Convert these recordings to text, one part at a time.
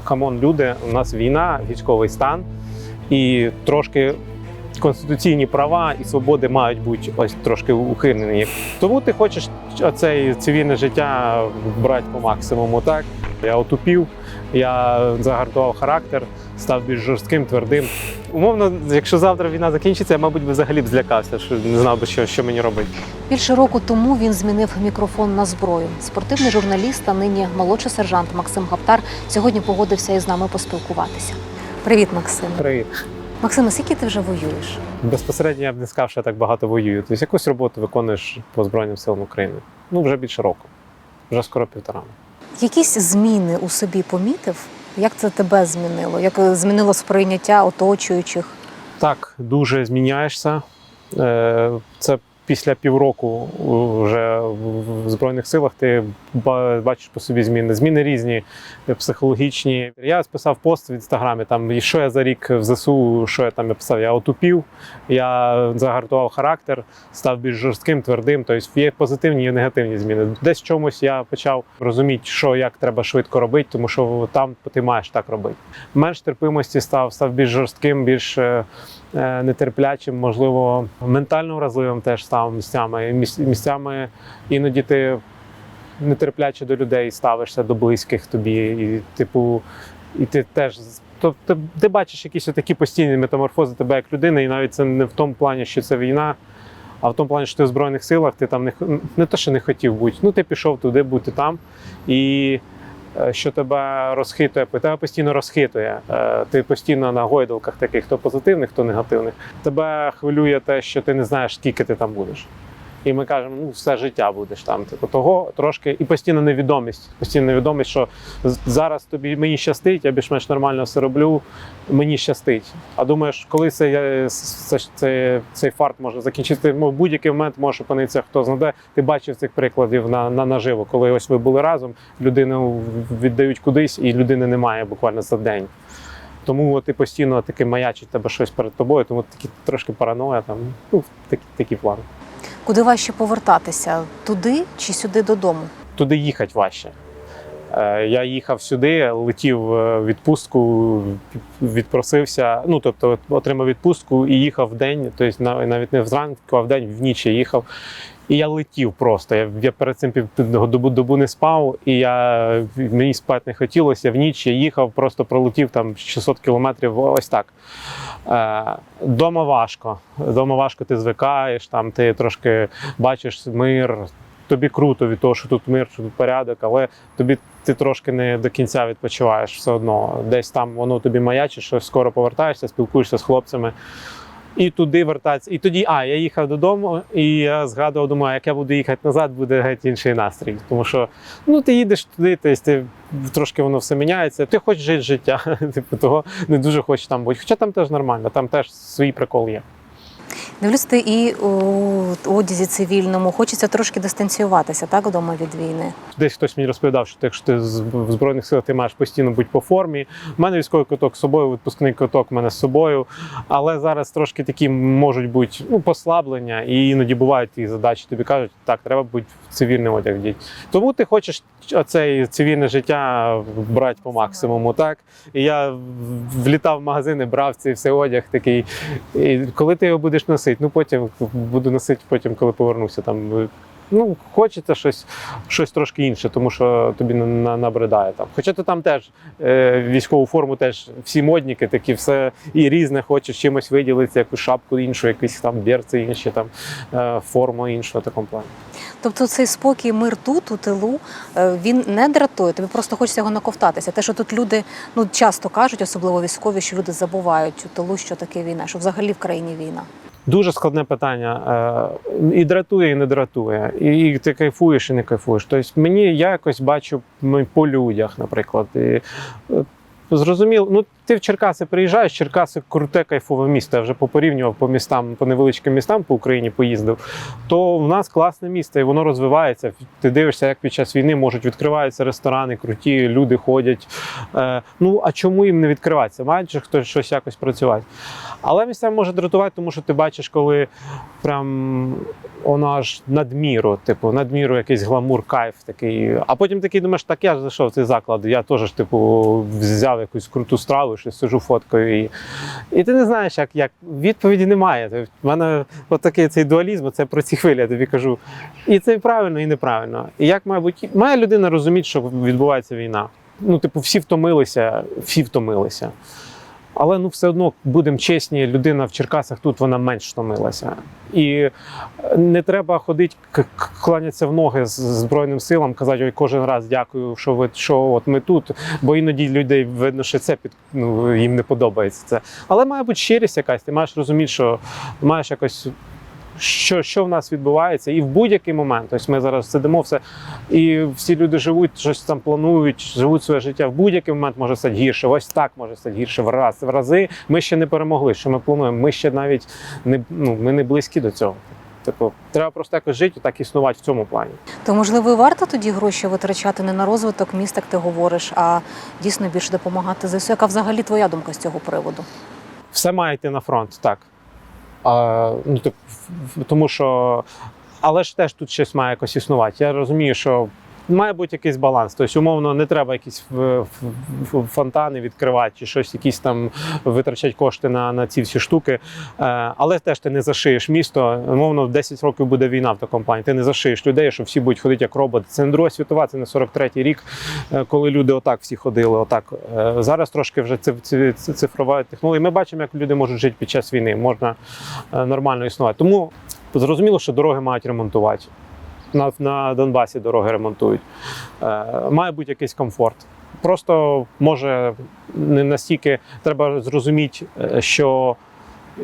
камон, люди, у нас війна, військовий стан, і трошки конституційні права і свободи мають бути ось трошки ухилені. Тому ти хочеш оце цивільне життя брати по максимуму. Так я отупів, я загартував характер, став більш жорстким, твердим. Умовно, якщо завтра війна закінчиться, я, мабуть, би взагалі б злякався, що не знав би, що, що мені робити. Більше року тому він змінив мікрофон на зброю. Спортивний журналіст, а нині молодший сержант Максим Гаптар сьогодні погодився із нами поспілкуватися. Привіт, Максим. Привіт. Максиме, скільки ти вже воюєш? Безпосередньо я б не сказав, що я так багато воюю. Тобто якусь роботу виконуєш по Збройним силам України. Ну, вже більше року, вже скоро півтора. Якісь зміни у собі помітив? Як це тебе змінило? Як е, змінило сприйняття оточуючих? Так, дуже зміняєшся. Е, Це після півроку вже в Збройних силах ти бачиш по собі зміни. Зміни різні, психологічні. Я списав пост в інстаграмі, там, і що я за рік в ЗСУ, що я там я писав, я отупів, я загартував характер, став більш жорстким, твердим. Тобто є позитивні і негативні зміни. Десь чомусь я почав розуміти, що як треба швидко робити, тому що там ти маєш так робити. Менш терпимості став, став більш жорстким, більш е, нетерплячим, можливо, ментально вразливим теж став місцями. Місцями іноді ти нетерпляче до людей ставишся, до близьких тобі, і типу, і ти теж. Тобто ти бачиш якісь такі постійні метаморфози тебе як людини, і навіть це не в тому плані, що це війна, а в тому плані, що ти в Збройних силах, ти там не, не те, що не хотів бути. Ну, ти пішов туди, бути там. І е, що тебе розхитує, тебе постійно розхитує. Е, Ти постійно на гойдалках таких, хто позитивних, хто негативних. Тебе хвилює те, що ти не знаєш, скільки ти там будеш. І ми кажемо, ну все життя будеш там. Типу того трошки і постійна невідомість. Постійна невідомість, що зараз тобі мені щастить, я більш-менш нормально все роблю, мені щастить. А думаєш, коли цей, е, це, це, цей фарт може закінчити, ну, в будь-який момент може опинитися, хто знаде. Ти бачив цих прикладів на, на наживо, коли ось ви були разом, людину віддають кудись, і людини немає буквально за день. Тому ти постійно таки маячить тебе щось перед тобою, тому такі трошки параноя, там, ну, такі, такі плани. Куди важче повертатися? Туди чи сюди додому? туди їхати важче. Е, Я їхав сюди, летів е, в відпустку, відпросився. Ну тобто отримав відпустку і їхав в день, тобто навіть не зранку, а в день вніч я їхав. І я летів просто. Я, я перед цим добу, добу не спав, і я мені спати не хотілося. В ніч я їхав, просто пролетів там 600 кілометрів. Ось так. Е, дома важко. Дома важко ти звикаєш, там ти трошки бачиш мир. Тобі круто від того, що тут мир, що тут порядок, але тобі ти трошки не до кінця відпочиваєш все одно. Десь там воно тобі маячить, що скоро повертаєшся, спілкуєшся з хлопцями. І туди вертатися. І тоді, а, я їхав додому, і я згадував, думаю, як я буду їхати назад, буде геть інший настрій. Тому що ну, ти їдеш туди, то ти трошки воно все міняється. Ти хочеш жити життя, типу того не дуже хочеш там бути. Хоча там теж нормально, там теж свій прикол є. Дивлюсь, ти і у одязі цивільному хочеться трошки дистанціюватися, так, вдома від війни. Десь хтось мені розповідав, що ти, якщо ти в збройних силах ти маєш постійно бути по формі. У мене військовий квиток з собою, відпускний квиток в мене з собою. Але зараз трошки такі можуть бути ну, послаблення, і іноді бувають ті задачі. Тобі кажуть, так, треба бути в цивільний одяг вдіть. Тому ти хочеш оце цивільне життя брати по максимуму. Так і я влітав в магазини, брав цей все одяг такий. І коли ти його будеш носити? Ну потім буду носити, потім, коли повернуся там. Ну, хочеться щось, щось трошки інше, тому що тобі на- на- набридає там. Хоча ти там теж е, військову форму, теж всі модніки, такі все і різне, хочеш чимось виділитися, якусь шапку іншу, якісь там берці інші, там е, форму іншу в такому плані. Тобто цей спокій, мир тут, у тилу, е, він не дратує, тобі просто хочеться його наковтатися. Те, що тут люди ну, часто кажуть, особливо військові, що люди забувають у тилу, що таке війна, що взагалі в країні війна. Дуже складне питання. Е, І дратує, і не дратує. І ти кайфуєш, і не кайфуєш. Тобто мені я якось бачу по людях, наприклад. І, Зрозуміло, ну ти в Черкаси приїжджаєш, Черкаси круте кайфове місто. Я вже попорівнював по містам, по невеличким містам по Україні поїздив. То в нас класне місто, і воно розвивається. Ти дивишся, як під час війни можуть відкриваються ресторани, круті, люди ходять. Е, ну а чому їм не відкриватися? Мають же хтось щось якось працювати. Але місцям може дратувати, тому що ти бачиш, коли прям воно аж надміру, типу, надміру якийсь гламур, кайф такий. А потім такий думаєш, так я ж зайшов в цей заклад, я теж типу, взяв якусь круту страву, що сижу фоткою. І, і ти не знаєш, як, як. відповіді немає. У мене от такий цей дуалізм, це про ці хвилі, я тобі кажу. І це правильно, і неправильно. І як має бути, має людина розуміти, що відбувається війна. Ну, типу, всі втомилися, всі втомилися. Але ну все одно будемо чесні, людина в Черкасах тут вона менш втомилася. І е, не треба ходити, кланятися в ноги з Збройним силам, казати, ой, кожен раз дякую, що ви що от ми тут. Бо іноді людей видно, що це під ну, їм не подобається це. Але має бути щирість якась, ти маєш розуміти, що маєш якось. Що, що в нас відбувається, і в будь-який момент, ось ми зараз сидимо все, і всі люди живуть, щось там планують, живуть своє життя. В будь-який момент може стати гірше. Ось так може стати гірше в раз в рази. Ми ще не перемогли. Що ми плануємо? Ми ще навіть не ну ми не близькі до цього. Типу, треба просто якось жити, так існувати в цьому плані. То можливо, варто тоді гроші витрачати не на розвиток міста, як ти говориш, а дійсно більше допомагати ЗСУ. Яка взагалі твоя думка з цього приводу? Все має йти на фронт, так. А, ну, так, тому що, але ж теж тут щось має якось існувати. Я розумію, що має бути якийсь баланс. Тобто, умовно, не треба якісь в- фонтани відкривати чи щось, якісь там витрачати кошти на, на ці всі штуки. Е, але теж ти не зашиєш місто. Умовно, 10 років буде війна в такому плані. Ти не зашиєш людей, що всі будуть ходити як роботи. Це не Друга світова, це не 43-й рік, е, коли люди отак всі ходили. Отак. Е, Зараз трошки вже циф- циф- циф- цифрова технологія. Ми бачимо, як люди можуть жити під час війни. Можна е, нормально існувати. Тому зрозуміло, що дороги мають ремонтувати. На, на Донбасі дороги ремонтують. Е, має бути якийсь комфорт. Просто може не настільки треба зрозуміти, е, що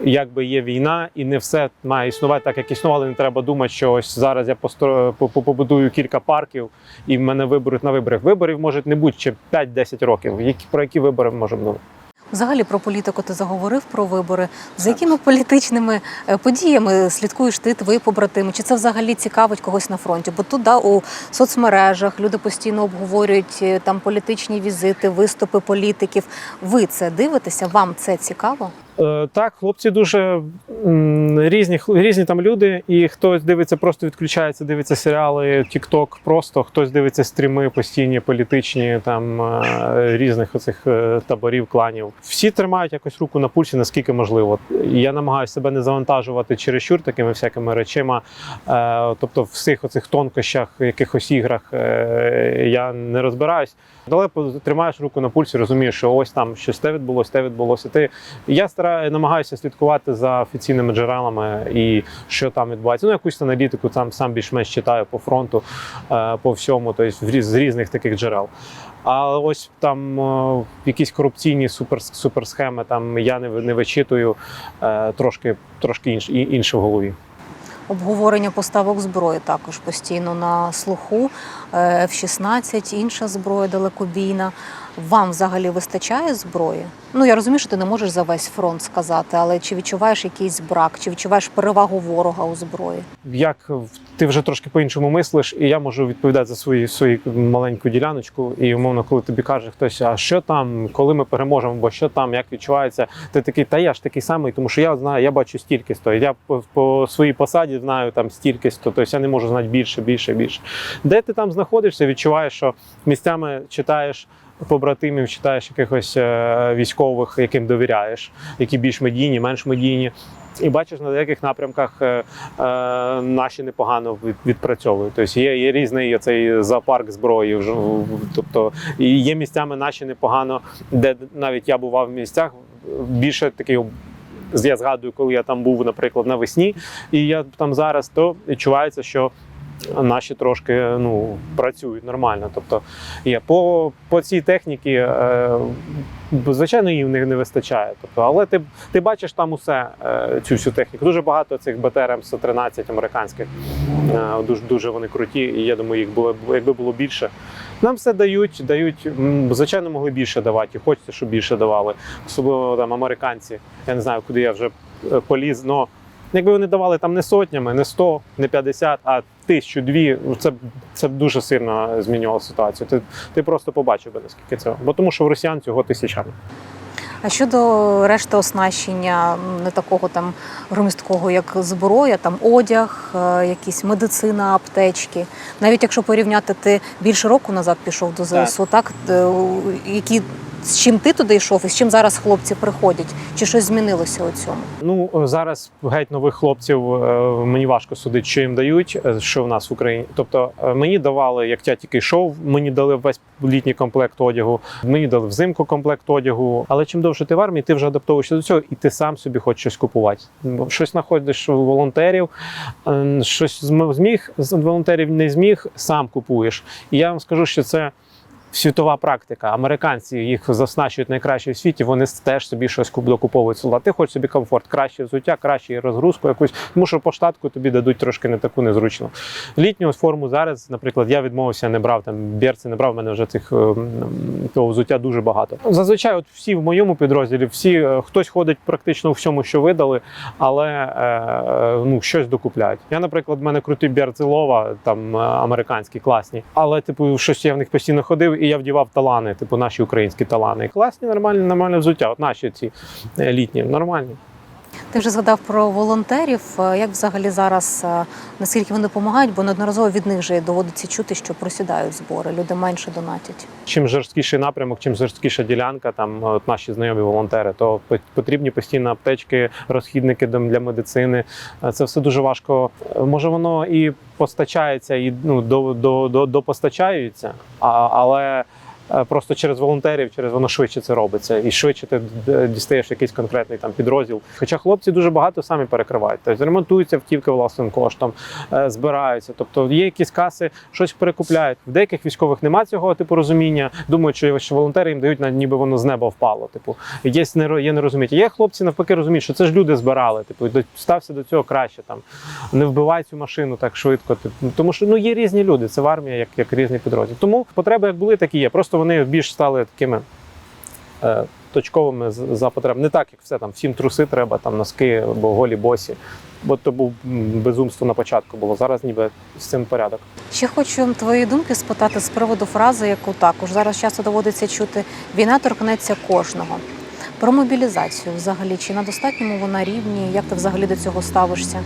якби є війна, і не все має існувати так, як існувало. Не треба думати, що ось зараз я постро... по- по- побудую кілька парків і мене виберуть на виборах. Виборів може не бути ще 5-10 років. Про які вибори ми можемо думати? Взагалі про політику ти заговорив про вибори. За якими політичними е, подіями слідкуєш ти, твої побратими? Чи це взагалі цікавить когось на фронті? Бо тут да, у соцмережах люди постійно обговорюють е, там політичні візити, виступи політиків. Ви це дивитеся? Вам це цікаво? Е, Так, хлопці дуже різні, різні там люди, і хтось дивиться, просто відключається, дивиться серіали, TikTok просто, хтось дивиться стріми постійні, політичні, там е, різних оцих е, таборів, кланів. Всі тримають якось руку на пульсі, наскільки можливо. Я намагаюся себе не завантажувати чересчур такими всякими речима. Тобто, в всіх оцих тонкощах, якихось іграх я не розбираюсь. Але тримаєш руку на пульсі, розумієш, що ось там щось те відбулося, те відбулося. Ти я стараю, намагаюся слідкувати за офіційними джерелами і що там відбувається. Ну, якусь аналітику там сам більш-менш читаю по фронту, е, по всьому, тобто з різних таких джерел. А ось там е, якісь корупційні супер, суперсхеми там я не, не вичитую е, трошки, трошки інш, і- інше в голові. Обговорення поставок зброї також постійно на слуху. Е, F-16, інша зброя далекобійна. Вам взагалі вистачає зброї? Ну я розумію, що ти не можеш за весь фронт сказати, але чи відчуваєш якийсь брак, чи відчуваєш перевагу ворога у зброї? як ти вже трошки по-іншому мислиш, і я можу відповідати за свою, свою маленьку діляночку. І умовно, коли тобі каже хтось, а що там, коли ми переможемо, бо що там, як відчувається, ти такий, та я ж такий самий, тому що я знаю, я бачу стільки сто. Я по, по своїй посаді знаю там стільки сто, тобто я не можу знати більше, більше, більше. Де ти там знаходишся, відчуваєш, що місцями читаєш. Побратимів читаєш якихось е, військових, яким довіряєш, які більш медійні, менш медійні. І бачиш на деяких напрямках е, е, наші непогано від- відпрацьовують. Тобто є, є різний цей зоопарк зброї. Тобто є місцями наші непогано, де навіть я бував в місцях більше такий. Я згадую, коли я там був, наприклад, навесні, і я там зараз, то відчувається, що наші трошки ну, працюють нормально. Тобто є по, по цій техніці, е, звичайно, їм не, вистачає. Тобто, але ти, ти бачиш там усе, е, цю всю техніку. Дуже багато цих БТР 113 американських. Е, дуже, дуже вони круті. І я думаю, їх було, якби було більше, Нам все дають, дають. Звичайно, могли більше давати. і Хочеться, щоб більше давали. Особливо там американці. Я не знаю, куди я вже е, поліз. Но якби вони давали там не сотнями, не 100, не 50, а тисячу, дві, це, це дуже сильно змінювало ситуацію. Ти, ти просто побачив би наскільки це. Бо тому, що в росіян цього тисячами. А щодо решти оснащення, не такого там громісткого, як зброя, там одяг, е, якісь медицина, аптечки. Навіть якщо порівняти, ти більше року назад пішов до ЗСУ, так, Е, у- які з чим ти туди йшов і з чим зараз хлопці приходять? Чи щось змінилося у цьому? Ну е, зараз геть нових хлопців е, мені важко судити, що їм дають, е, що в нас в Україні. Тобто мені давали, як я тільки йшов, мені дали весь літній комплект одягу, мені дали взимку комплект одягу. Але чим довше ти в армії, ти вже адаптовуєшся до цього, і ти сам собі хочеш щось купувати. Щось знаходиш у волонтерів, щось зм- зміг з волонтерів не зміг, сам купуєш. І я вам скажу, що це. Світова практика. Американці їх заснащують найкраще в світі. Вони теж собі щось докуповують сюди. Ти хочеш собі комфорт, краще взуття, краще розгрузку якусь, тому що по штатку тобі дадуть трошки не таку незручну. Літню форму зараз, наприклад, я відмовився, не брав там берці, не брав. У мене вже цих ем, того взуття дуже багато. Зазвичай, от всі в моєму підрозділі, всі е, хтось ходить практично у всьому, що видали, але е, е, ну щось докупляють. Я, наприклад, в мене круті берці там американські класні, але типу, щось я в них постійно ходив, і я вдівав талани, типу наші українські талани. Класні, нормальні, нормальне взуття. От наші ці е, літні, нормальні. Ти вже згадав про волонтерів. Е, Як взагалі зараз е, наскільки вони допомагають? Бо неодноразово від них вже доводиться чути, що просідають збори, люди менше донатять. чим жорсткіший напрямок, чим жорсткіша ділянка, там от наші знайомі волонтери, то по- потрібні постійно аптечки, розхідники для медицини. Е, Це все дуже важко. Е, Може, воно і постачається, і ну до, до, до, допостачаються, а, але. Е, Просто через волонтерів, через воно швидше це робиться, і швидше ти дістаєш якийсь конкретний там підрозділ. Хоча хлопці дуже багато самі перекривають. Тобто ремонтуються автівки власним коштом, е, збираються. Тобто є якісь каси, щось перекупляють. В деяких військових немає цього типу розуміння. Думають, що, волонтери їм дають ніби воно з неба впало. Типу, є є нерозуміття. Є хлопці навпаки розуміють, що це ж люди збирали. Типу, стався до цього краще. Там не вбивай цю машину так швидко. Типу, тому що ну є різні люди. Це в армії, як, як різні підрозділи. Тому потреби як були, так і є. Просто вони більш стали такими. Е, Точковими за потреб. Не так, як все там, всім труси треба, там носки або голі босі. Бо то був безумство на початку було. Зараз ніби з цим порядок. Ще хочу твої думки спитати з приводу фрази, яку також зараз часто доводиться чути: війна торкнеться кожного. Про мобілізацію взагалі, чи на достатньому вона рівні? Як ти взагалі до цього ставишся?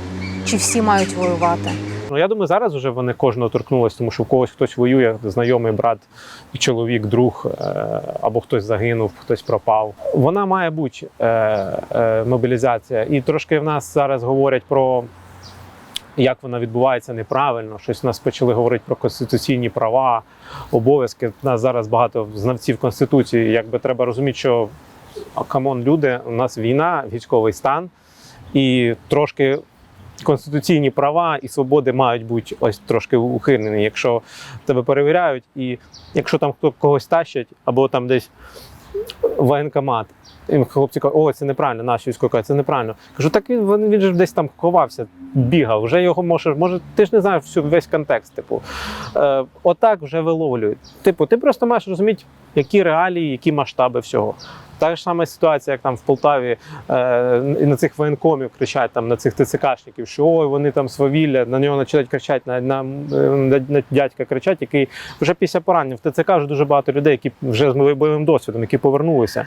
Чи всі мають воювати? Ну я думаю, зараз вже вони кожного торкнулись, тому що в когось хтось воює, знайомий брат, чоловік, друг, е, або хтось загинув, хтось пропав. Вона має бути е, е, мобілізація. І трошки в нас зараз говорять про. Як вона відбувається неправильно, щось в нас почали говорити про конституційні права, обов'язки. У нас зараз багато знавців конституції. Якби треба розуміти, що камон, люди, у нас війна, військовий стан, і трошки конституційні права і свободи мають бути ось трошки ухилені. Якщо тебе перевіряють, і якщо там хто когось тащить, або там десь воєнкомат. І хлопці кажуть, о, це неправильно, наші військові це неправильно. Кажу, так він, він, він же десь там ховався, бігав, вже його може, може, ти ж не знаєш всю весь контекст. Типу, е, отак вже виловлюють. Типу, ти просто маєш розуміти, які реалії, які масштаби всього. Та ж сама ситуація, як там в Полтаві е, і на цих воєнкомів кричать там на цих ТЦКшників, що ой, вони там свавілля, на нього починають кричати, на, на, на, на дядька кричать, який вже після поранення в ТЦК вже дуже багато людей, які вже з бойовим досвідом, які повернулися.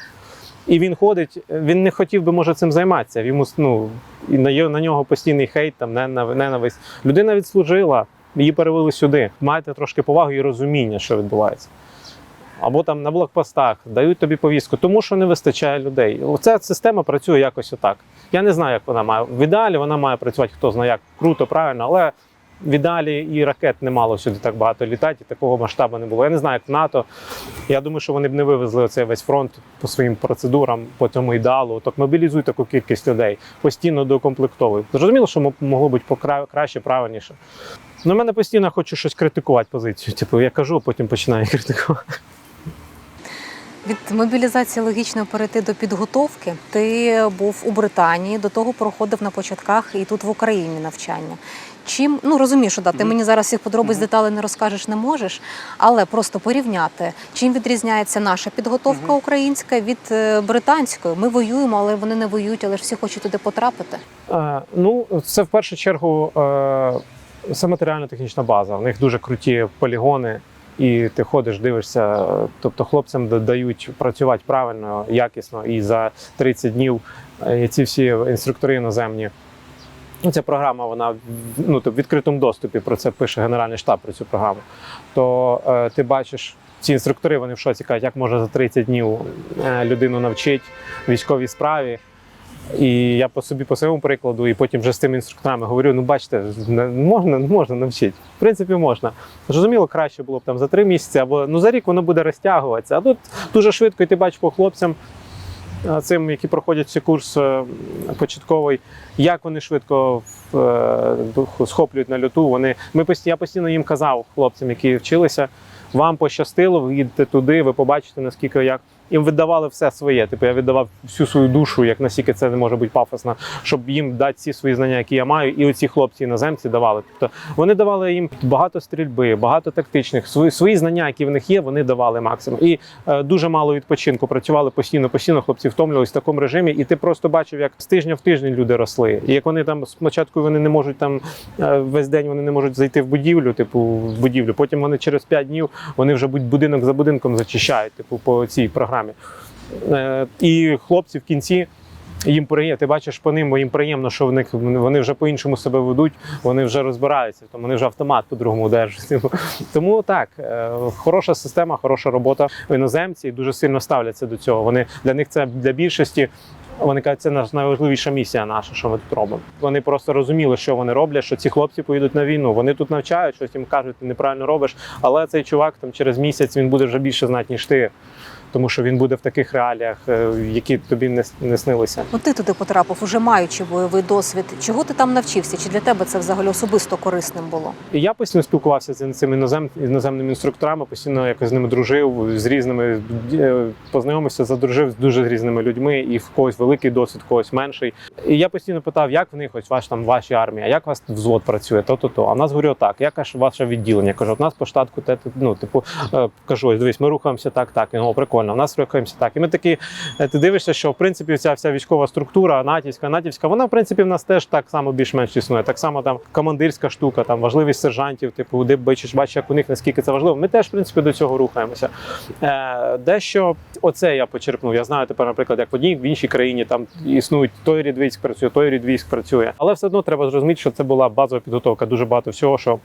І він ходить, він не хотів би, може, цим займатися. Йому ну, і на, на нього постійний хейт, там, ненав- ненависть. Людина відслужила, її перевели сюди. Майте трошки поваги і розуміння, що відбувається. Або там на блокпостах дають тобі повістку, тому що не вистачає людей. Оця система працює якось отак. Я не знаю, як вона має. В ідеалі вона має працювати, хто знає як круто, правильно, але в ідеалі і ракет не мало сюди так багато літати, і такого масштабу не було. Я не знаю, як в НАТО. Я думаю, що вони б не вивезли оцей весь фронт по своїм процедурам, по цьому ідеалу. Так мобілізуй таку кількість людей, постійно докомплектовуй. Зрозуміло, що могло бути краще, правильніше. Ну, мене постійно хочу щось критикувати позицію. Типу, я кажу, а потім починаю критикувати. Від мобілізації логічно перейти до підготовки. Ти був у Британії, до того проходив на початках і тут в Україні навчання. Чим ну розумієш, що да, ти мені зараз всіх подробиць деталей не розкажеш, не можеш, але просто порівняти, чим відрізняється наша підготовка українська від е, британської. Ми воюємо, але вони не воюють, але ж всі хочуть туди потрапити. Е, ну, це в першу чергу е, це матеріально-технічна база. У них дуже круті полігони, і ти ходиш, дивишся. Тобто хлопцям да- дають працювати правильно, якісно, і за 30 днів е, ці всі інструктори іноземні. Ну, ця програма, вона ну, тобто в відкритому доступі про це пише Генеральний штаб про цю програму. То е, ти бачиш, ці інструктори вони в шоці кажуть, як можна за 30 днів е, людину навчити військовій справі. І я по собі по своєму прикладу, і потім вже з тими інструкторами говорю: ну бачите, можна, можна навчити. В принципі, можна. Зрозуміло, краще було б там за три місяці, або ну за рік воно буде розтягуватися. А тут дуже швидко, і ти бачиш по хлопцям, цим, які проходять цей курс початковий, як вони швидко е, схоплюють на льоту. Вони ми я постійно їм казав хлопцям, які вчилися. Вам пощастило, ви їдете туди, ви побачите, наскільки як їм віддавали все своє. Типу я віддавав всю свою душу, як наскільки це не може бути пафосно, щоб їм дати всі свої знання, які я маю, і оці хлопці іноземці давали. Тобто вони давали їм багато стрільби, багато тактичних свої, свої знання, які в них є, вони давали максимум. І е, дуже мало відпочинку. Працювали постійно, постійно. Хлопці втомлювалися в такому режимі, і ти просто бачив, як з тижня в тиждень люди росли. І як вони там спочатку вони не можуть там е, весь день вони не можуть зайти в будівлю, типу в будівлю. Потім вони через 5 днів вони вже будь- будинок за будинком зачищають, типу, по цій програмі. Е, І хлопці в кінці. Їм приємно, ти бачиш по ним, бо їм приємно, що в них вони вже по-іншому себе ведуть, вони вже розбираються, тому вони вже автомат по-другому держать. Тому так, е, хороша система, хороша робота. Іноземці дуже сильно ставляться до цього. Вони для них це для більшості. Вони кажуть, це наш найважливіша місія наша, що ми тут робимо. Вони просто розуміли, що вони роблять, що ці хлопці поїдуть на війну. Вони тут навчають, щось їм кажуть, ти неправильно робиш. Але цей чувак там через місяць він буде вже більше знати, ніж ти. Тому що він буде в таких реаліях, е, які тобі не, не снилися. Ну ти туди потрапив, уже маючи бойовий досвід. Чого ти там навчився? Чи для тебе це взагалі особисто корисним було? І я постійно спілкувався з цими інозем, іноземними інструкторами, постійно якось з ними дружив, з різними е, познайомився, задружив з дуже різними людьми, і в когось великий досвід, в когось менший. І я постійно питав, як в них ось ваш там ваші армії, а як у вас взвод працює, то то то. А в нас говорю так, як аж ваше відділення? Кажу, от у нас по штатку те, ну типу е, кажу, ось дивись, ми рухаємося так, так. І, о, прикольно, в нас рухаємося так. І ми такі, е, ти дивишся, що в принципі ця вся військова структура, натівська, натівська, вона в принципі в нас теж так само більш-менш існує. Так само там командирська штука, там важливість сержантів, типу, де бачиш, бачиш, як у них наскільки це важливо. Ми теж в принципі до цього рухаємося. Е, дещо оце я почерпнув. Я знаю тепер, наприклад, як в одній в іншій країні там існують той рід військ працює, той рід військ працює. Але все одно треба зрозуміти, що це була базова підготовка. Дуже багато всього, що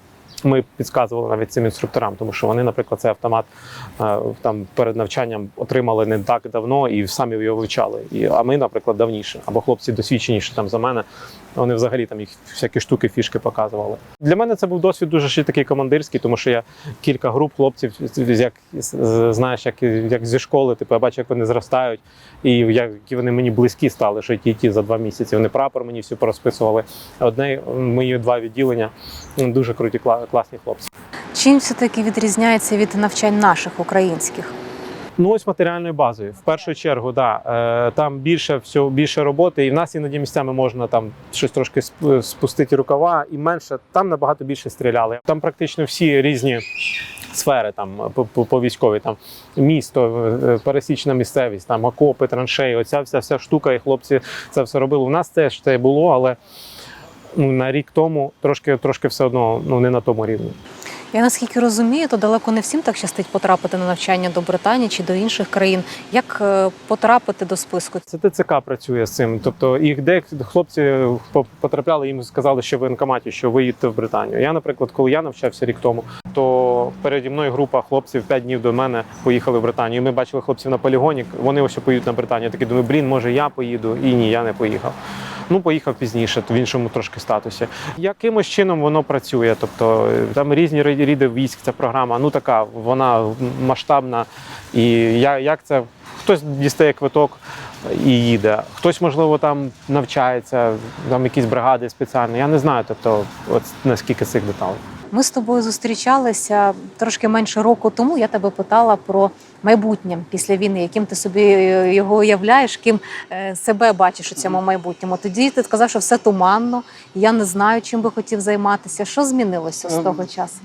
ми підказували навіть цим інструкторам, тому що вони, наприклад, цей автомат е, там перед навчанням отримали не так давно і самі його вивчали. І, а ми, наприклад, давніше, або хлопці досвідченіші там за мене. Вони взагалі там їх всякі штуки, фішки показували. Для мене це був досвід дуже ще такий командирський, тому що я кілька груп хлопців, як знаєш, як, як зі школи, типу, я бачу, як вони зростають, і як які вони мені близькі стали, що ті, ті за два місяці. Вони прапор мені всю порозписували. Одне мої два відділення дуже круті, класні хлопці. Чим все таки відрізняється від навчань наших українських? Ну ось матеріальною базою. В першу чергу, да, е, там більше всього, більше роботи, і в нас іноді місцями можна там щось трошки спустити рукава, і менше там набагато більше стріляли. Там практично всі різні. Сфери там по, військовій, там місто, е, пересічна місцевість, там окопи, траншеї, оця вся вся штука, і хлопці це все робили. У нас теж це було, але ну, на рік тому трошки, трошки все одно ну, не на тому рівні. Я наскільки розумію, то далеко не всім так щастить потрапити на навчання до Британії чи до інших країн. Як е, потрапити до списку? Це ТЦК працює з цим. Тобто їх де хлопці по- потрапляли, їм сказали, що в воєнкоматі, що ви їдете в Британію. Я, наприклад, коли я навчався рік тому, то переді мною група хлопців 5 днів до мене поїхали в Британію. Ми бачили хлопців на полігоні. Вони ось поїдуть на Британію. Я такий думаю, блін, може я поїду. І ні, я не поїхав. Ну, поїхав пізніше, в іншому трошки статусі. Якимось чином воно працює. Тобто е, там різні ріди військ, ця програма, ну така, вона масштабна. І я, як це хтось дістає квиток і їде, хтось, можливо, там навчається, там якісь бригади спеціальні. Я не знаю, тобто, от наскільки цих деталей. Ми з тобою зустрічалися трошки менше року тому. Я тебе питала про майбутнє після війни, яким ти собі е, його уявляєш, ким е, себе бачиш у цьому майбутньому. Тоді ти сказав, що все туманно. Я не знаю, чим би хотів займатися. Що змінилося з Ем, того часу?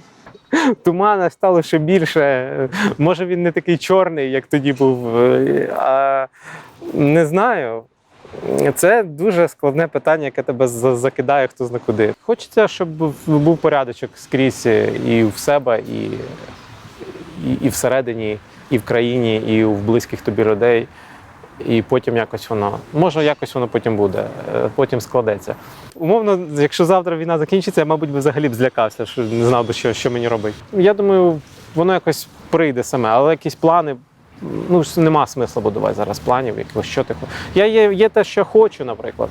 Тумана стало ще більше. Може, він не такий чорний, як тоді був. е, А, не знаю. Це дуже складне питання, яке тебе за- закидає хто зна куди. Хочеться, щоб був- порядочок скрізь і в себе, і, і, і всередині, і в країні, і в близьких тобі людей. І потім якось воно, може, якось воно потім буде, е, потім складеться. Умовно, якщо завтра війна закінчиться, я, мабуть, би взагалі б злякався, що не знав би, що, що мені робити. Я думаю, воно якось прийде саме, але якісь плани. Ну, нема смисла будувати зараз планів, якогось що ти хочеш. Я є, є те, що хочу, наприклад.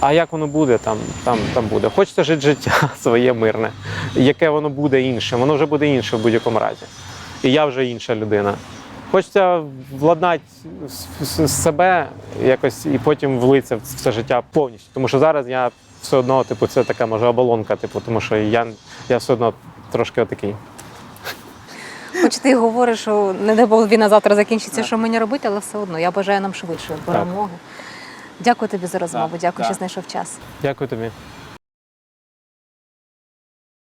А як воно буде, там, там, там буде. Хочеться жити життя своє мирне. Яке воно буде інше, воно вже буде інше в будь-якому разі. І я вже інша людина. Хочеться владнати себе якось і потім влитися в це життя повністю. Тому що зараз я все одно, типу, це така може оболонка, типу, тому що я, я все одно трошки отакий. Хоч ти говориш, що не дай Бог війна завтра закінчиться, Так. що мені робити, але все одно я бажаю нам швидшої перемоги. Дякую тобі за розмову. Так, Дякую, що знайшов час. Дякую тобі.